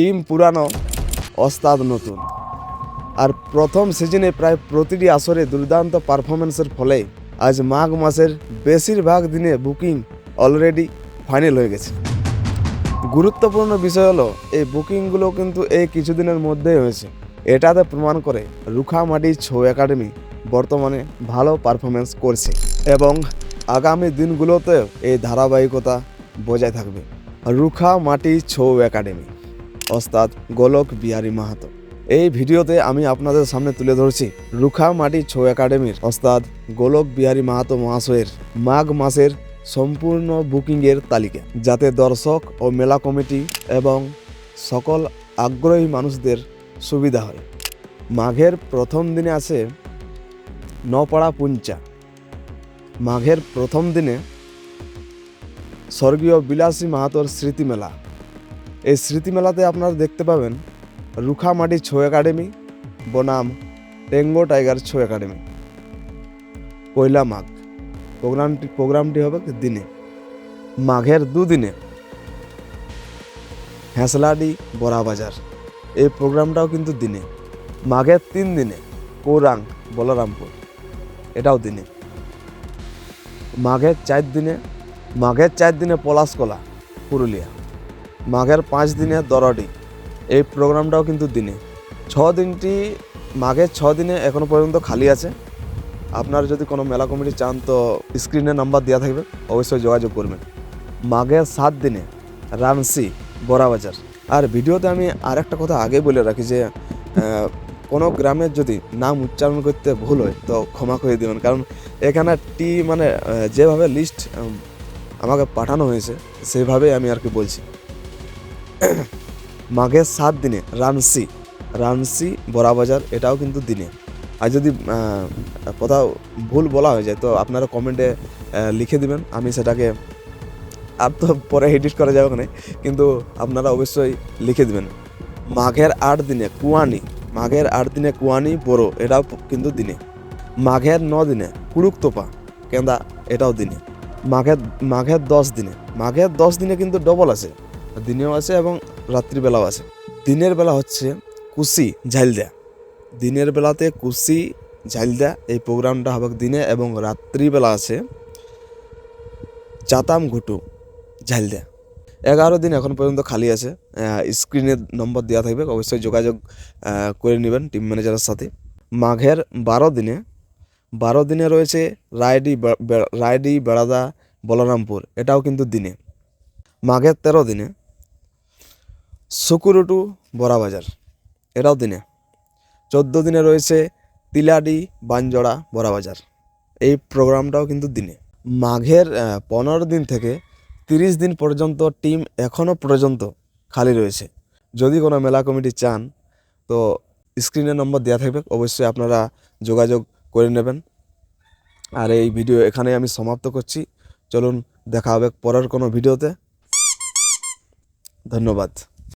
Team পুরানো, ওস্তাদ নতুন। আর প্রথম সিজনে প্রায় প্রতিটি আসরে দুর্দান্ত পারফরমেন্সের ফলে আজ মাঘ মাসের বেশিরভাগ দিনে বুকিং অলরেডি ফাইনাল হয়ে গেছে। গুরুত্বপূর্ণ বিষয় হলো, এই বুকিংগুলো কিন্তু এই কিছুদিনের মধ্যেই হয়েছে। এটাতে প্রমাণ করে রুখামাটি ছৌ একাডেমি বর্তমানে ভালো পারফরমেন্স করছে এবং আগামী দিনগুলোতেও এই ধারাবাহিকতা বজায় থাকবে। রুখা মাটি ছৌ একাডেমি। ওস্তাদ গোলক বিহারী মাহাতো। এই ভিডিওতে আমি আপনাদের সামনে তুলে ধরছি রুখা মাটি ছৌ একাডেমির ওস্তাদ গোলক বিহারী মাহাতো মহাশয়ের মাঘ মাসের সম্পূর্ণ বুকিংয়ের তালিকা, যাতে দর্শক ও মেলা কমিটি এবং সকল আগ্রহী মানুষদের সুবিধা হয়। মাঘের প্রথম দিনে আছে নপাড়া পুঞ্চা। মাঘের প্রথম দিনে স্বর্গীয় বিলাসী মাহাতোর স্মৃতিমেলা। এই স্মৃতিমেলাতে আপনারা দেখতে পাবেন রুখামাটি ছৌ একাডেমি, বনাম টেঙ্গো টাইগার ছৌ একাডেমি। পয়লা মাঘ। প্রোগ্রামটি প্রোগ্রামটি হবে দিনে? মাঘের দুদিনে। হেঁসলাডি বড়াবাজার। এই প্রোগ্রামটাও কিন্তু দিনে। মাঘের তিন দিনে কৌরাং, বলরামপুর। এটাও দিনে। মাঘের চার দিনে, মাঘের চার দিনে পলাশকলা, পুরুলিয়া। মাঘের পাঁচ দিনে দরডি এই প্রোগ্রামটাও কিন্তু দিনে। ছ দিনটি, মাঘের ছ দিনে এখনও পর্যন্ত খালি আছে। আপনার যদি কোনো মেলা কমিটি চান তো স্ক্রিনে নাম্বার দেওয়া থাকবে, অবশ্যই যোগাযোগ করবেন। মাঘের সাত দিনে রানসি বড়াবাজার। আর ভিডিওতে আমি আরেকটা কথা আগে বলে রাখি যে কোনো গ্রামের যদি নাম উচ্চারণ করতে ভুল হয়, তো ক্ষমা করে দেবেন। কারণ এখানে টি মানে যেভাবে লিস্ট আমাকে পাঠানো হয়েছে সেভাবে আমি আর কি বলছি। মাঘের সাত দিনে রানসি রানসি বড়াবাজার, এটাও কিন্তু দিনে। আর যদি কোথাও ভুল বলা হয়ে যায়, তো আপনারা কমেন্টে লিখে দিবেন, আমি সেটাকে আর তো পরে এডিট করা যাবে না, কিন্তু আপনারা অবশ্যই লিখে দিবেন। মাঘের আট দিনে কুয়ানি, মাঘের আট দিনে কুয়ানি, বড়ো, এটাও কিন্তু দিনে। মাঘের ন দিনে কুড়ুকতোপা কেন্দা, এটাও দিনে। মাঘের মাঘের দশ দিনে, মাঘের দশ দিনে কিন্তু ডবল আছে। দিনেও আছে এবং রাত্রিবেলাও আছে। দিনের বেলা হচ্ছে কুসি ঝালদা। দিনের বেলাতে কুসি ঝালদা এই প্রোগ্রামটা হবে দিনে এবং রাত্রিবেলা আছে চাতাম ঘুটু ঝালদা। এগারো দিন এখন পর্যন্ত খালি আছে। স্ক্রিনে নম্বর দেওয়া থাকবে, অবশ্যই যোগাযোগ করে নেবেন টিম ম্যানেজারের সাথে। মাঘের বারো দিনে বারো দিনে রয়েছে রায়ডি রায়ডি বেড়াদা বলরামপুর, এটাও কিন্তু দিনে। মাঘের তেরো দিনে সুকুরুটু বড়াবাজার এটাও দিনে। চোদ্দ দিনে রয়েছে তিলাডি বানজড়া বড়াবাজার এই প্রোগ্রামটাও কিন্তু দিনে। মাঘের পনেরো দিন থেকে তিরিশ দিন পর্যন্ত টিম এখনও পর্যন্ত খালি রয়েছে। যদি কোনো মেলা কমিটি চান, তো স্ক্রিনে নম্বর দেওয়া থাকবে। অবশ্যই আপনারা যোগাযোগ করে নেবেন। আর এই ভিডিও এখানে আমি সমাপ্ত করছি। চলুন দেখা হবে পরের কোনো ভিডিওতে। ধন্যবাদ।